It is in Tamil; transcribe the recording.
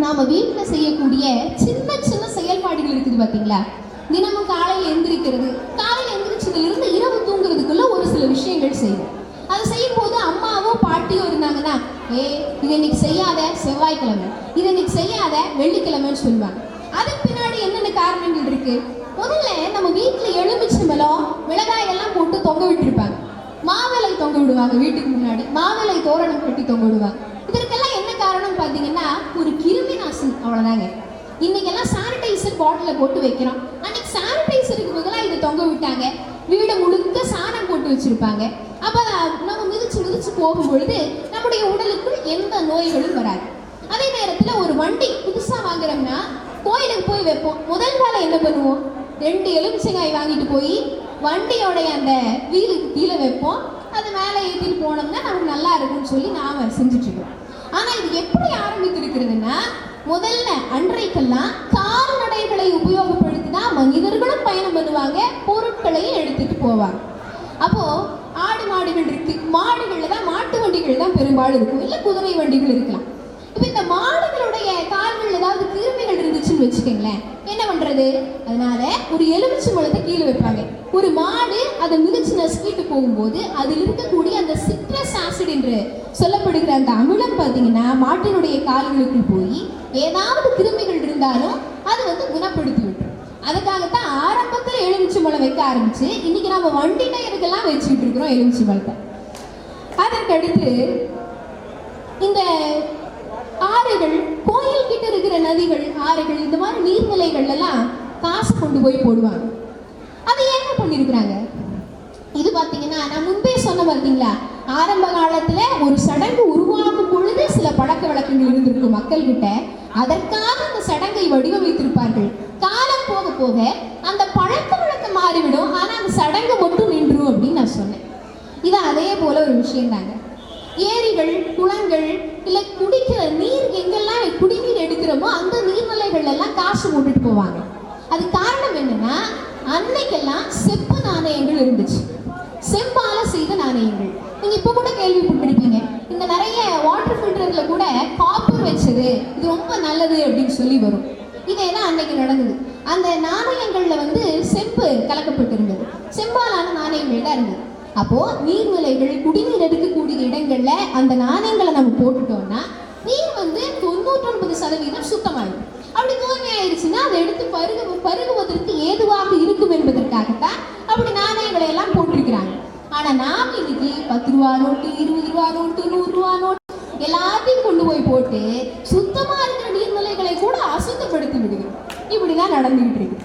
நாம வீட்டில் செய்யக்கூடிய சின்ன சின்ன செயல்பாடுகள் இருக்குது பார்த்தீங்களா தினமும் காலையில் எந்திரிக்கிறது காலையில் எந்திரிச்சதுல இருந்து இரவு தூங்குறதுக்குள்ள ஒரு சில விஷயங்கள் செய்வோம். அதை செய்யும் போது அம்மாவோ பாட்டியோ இருந்தாங்கன்னா ஏ இது இன்னைக்கு செய்யாத செவ்வாய்க்கிழமை. இது இன்னைக்கு செய்யாத வெள்ளிக்கிழமைன்னு சொல்லுவாங்க. அதுக்கு பின்னாடி என்னென்ன காரணங்கள் இருக்கு? முதல்ல நம்ம வீட்டில் எலுமிச்சம்பழம் மிளகாய் எல்லாம் போட்டு தொங்க விட்டுருப்பாங்க. மாவிலை தொங்க விடுவாங்க வீட்டுக்கு முன்னாடி. மாவிலை தோரணம் கட்டி தொங்க விடுவாங்க. இதற்கெல்லாம் என்ன காரணம் பார்த்தீங்கன்னா ஒரு கிருமி நாசினி அவ்வளோதாங்க இன்னைக்கெல்லாம் சானிடைசர் பாட்டிலில் போட்டு வைக்கிறோம். அன்னைக்கு சானிடைசருக்கு பதிலாக இதை தொங்க விட்டாங்க. வீடு முழுக்க சாணம் போட்டு வச்சுருப்பாங்க. அப்போ நம்ம மிதிச்சு மிதிச்சு போகும்பொழுது நம்முடைய உடலுக்குள் எந்த நோய்களும் வராது. அதே நேரத்தில் ஒரு வண்டி புதுசாக வாங்குறோம்னா கோயிலுக்கு போய் வைப்போம். முதல் வேலை என்ன பண்ணுவோம்? ரெண்டு எலுமிச்சங்காய் வாங்கிட்டு போய் வண்டியோடைய அந்த வீலுக்கு கீழே வைப்போம். அது மேலே ஏற்றிட்டு போனோம்னா நமக்கு நல்லா இருக்கும்னு சொல்லி நாம் செஞ்சுட்டு இருக்கோம். ஆனால் இது எப்படி ஆரம்பித்திருக்கிறதுனா முதல்ல அன்றைக்கெல்லாம் கால்நடைகளை உபயோகப்படுத்தி தான் மனிதர்களும் பயணம் பண்ணுவாங்க பொருட்களையும் எடுத்துட்டு போவாங்க. அப்போ ஆடு மாடுகள் இருக்கு. மாடுகள்ல தான் மாட்டு வண்டிகள் தான் பெரும்பாலும் இருக்கும். இல்லை குதிரை வண்டிகள் இருக்கலாம். இப்போ இந்த மாடுகளுடைய கால்கள் இருந்துச்சுன்னு வச்சுக்கோங்களேன். என்ன பண்றது? அதனால ஒரு எலுமிச்சை பழத்தை கீழே வைப்பாங்க. ஒரு மாடு அதை மிதிச்சு நசுக்கிட்டு போகும்போது அதில் இருக்கக்கூடிய அந்த சிட்ரஸ் ஆசிட் என்று சொல்லப்படுகிற அந்த அமிலம் பார்த்தீங்கன்னா மாட்டினுடைய கால்களுக்குள் போய் ஏதாவது கிருமிகள் இருந்தாலும் அது வந்து குணப்படுத்தி விட்டுரும் அதுக்காகத்தான் ஆரம்பத்தில் எலுமிச்சை பழம் வைக்க ஆரம்பிச்சு இன்னைக்கு நம்ம வண்டி டயருக்கெல்லாம் வச்சுக்கிட்டு இருக்கிறோம் எலுமிச்சை பழத்தை. அதற்கடுத்து இந்த ஆறுகள் கோயில் கிட்ட இருக்கிற நதிகள் ஆறுகள் இந்த மாதிரி காசு கொண்டு போய் போடுவாங்க. அது என்ன பண்ணியிருக்கிறாங்க இது பார்த்தீங்கன்னா நான் முன்பே சொன்ன பார்த்தீங்களா ஆரம்ப காலத்தில் ஒரு சடங்கு உருவாகும் பொழுது சில பழக்க வழக்கங்கள் இருந்திருக்கும் மக்கள் கிட்ட அதற்காக அந்த சடங்கை வடிவமைத்திருப்பார்கள். காலம் போக போக அந்த பழக்க வழக்கம் மாறிவிடும். ஆனால் அந்த சடங்கு மட்டும் நின்றும் அப்படின்னு நான் சொன்னேன். இது அதே போல ஒரு விஷயம் தாங்க ஏரிகள் குளங்கள் இல்லை குடிக்கிற நீர் பண்ணுவாங்க. அது காரணம் என்னன்னா அன்னைக்கெல்லாம் செப்பு நாணயங்கள் இருந்துச்சு. செம்பால செய்த நாணயங்கள். நீங்க இப்ப கூட கேள்விப்பட்டிருப்பீங்க இந்த நிறைய வாட்டர் ஃபில்டர்ல கூட காப்பர் வச்சது இது ரொம்ப நல்லது அப்படின்னு சொல்லி வரும். இதே தான் அன்னைக்கு நடந்தது? அந்த நாணயங்கள்ல வந்து செம்பு கலக்கப்பட்டிருந்தது. செம்பாலான நாணயங்கள் தான் இருந்தது. அப்போ நீர்நிலைகள் குடிநீர் எடுக்கக்கூடிய இடங்கள்ல அந்த நாணயங்களை நம்ம போட்டுட்டோம்னா நீர் வந்து தொண்ணூற்றொன்பது சதவீதம் சுத்தமாயிடும். அப்படி தூய்மையாயிருச்சுன்னா அதை எடுத்து பருகு பருகுவதற்கு ஏதுவாக இருக்கும் என்பதற்காகத்தான் அப்படி நாணயங்களை எல்லாம் போட்டிருக்கிறாங்க. ஆனா நாம் இன்னைக்கு பத்து ரூபா நோட்டு இருபது ரூபா நோட்டு நூறு ரூபா நோட்டு எல்லாத்தையும் கொண்டு போய் போட்டு சுத்தமா இருக்கிற நீர்நிலைகளை கூட அசுத்தப்படுத்தி விடுகிறோம் இப்படிதான் நடந்துகிட்டு இருக்கு.